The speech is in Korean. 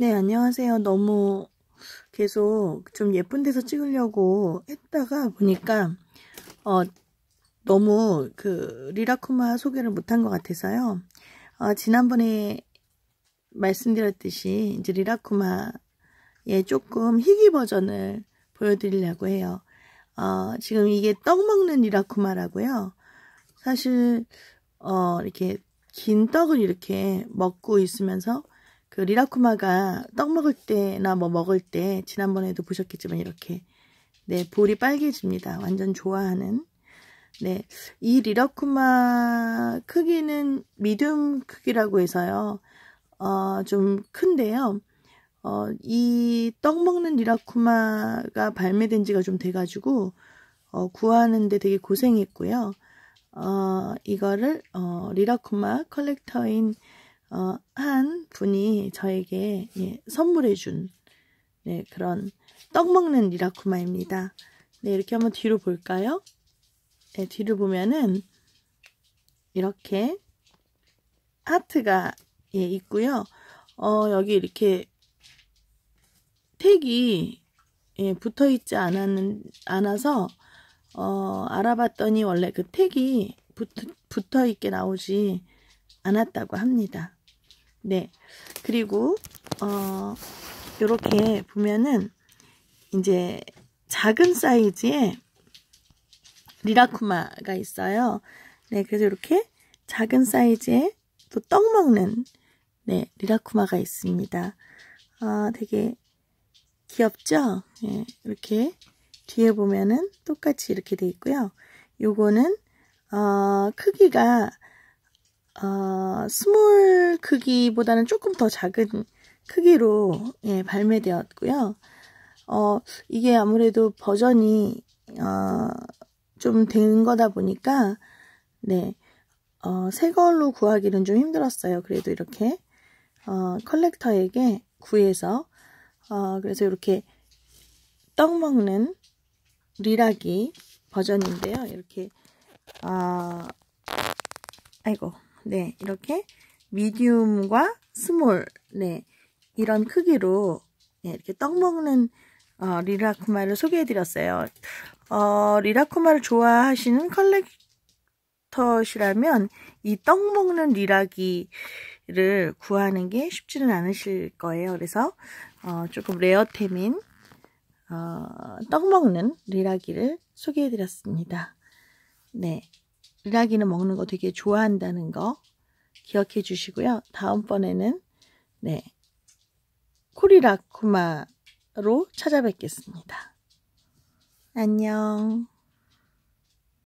네, 안녕하세요. 너무 계속 좀 예쁜 데서 찍으려고 했다가 보니까, 어, 너무 그 리라쿠마 소개를 못한 것 같아서요. 어, 지난번에 말씀드렸듯이 이제 리라쿠마의 조금 희귀 버전을 보여드리려고 해요. 어, 지금 이게 떡 먹는 리라쿠마라고요. 사실, 어, 이렇게 긴 떡을 이렇게 먹고 있으면서 그 리라쿠마가 떡 먹을 때나 뭐 먹을 때 지난번에도 보셨겠지만 이렇게 네 볼이 빨개집니다. 완전 좋아하는 네 이 리라쿠마 크기는 미디움 크기라고 해서요 어 좀 큰데요. 어, 이 떡 먹는 리라쿠마가 발매된 지가 좀 돼가지고, 어, 구하는데 되게 고생했고요. 어, 이거를, 어, 리라쿠마 컬렉터인 어, 한 분이 저에게 예, 선물해준 네, 그런 떡 먹는 리라쿠마입니다. 네, 이렇게 한번 뒤로 볼까요? 네, 뒤로 보면은 이렇게 하트가 예, 있고요. 어, 여기 이렇게 택이 예, 붙어 있지 않았는, 않아서 어, 알아봤더니 원래 그 택이 붙, 붙어 있게 나오지 않았다고 합니다. 네. 그리고, 어, 요렇게 보면은, 이제, 작은 사이즈의 리라쿠마가 있어요. 네. 그래서 이렇게 작은 사이즈의 또 떡 먹는, 네, 리라쿠마가 있습니다. 아, 되게 귀엽죠? 네. 이렇게 뒤에 보면은 똑같이 이렇게 돼 있고요. 요거는, 어, 크기가 어, 스몰 크기보다는 조금 더 작은 크기로 예, 발매되었고요. 어, 이게 아무래도 버전이 어, 좀 된 거다 보니까 네, 어, 새 걸로 구하기는 좀 힘들었어요. 그래도 이렇게 어, 컬렉터에게 구해서 어, 그래서 이렇게 떡 먹는 리라기 버전인데요. 이렇게 어, 아이고 네, 이렇게 미디움과 스몰, 네, 이런 크기로 네, 이렇게 떡 먹는 어, 리라쿠마를 소개해드렸어요. 어, 리라쿠마를 좋아하시는 컬렉터시라면 이 떡 먹는 리라기를 구하는 게 쉽지는 않으실 거예요. 그래서 어, 조금 레어템인 어, 떡 먹는 리라기를 소개해드렸습니다. 네. 리라기는 먹는 거 되게 좋아한다는 거 기억해 주시고요. 다음번에는 네 코리라쿠마로 찾아뵙겠습니다. 안녕.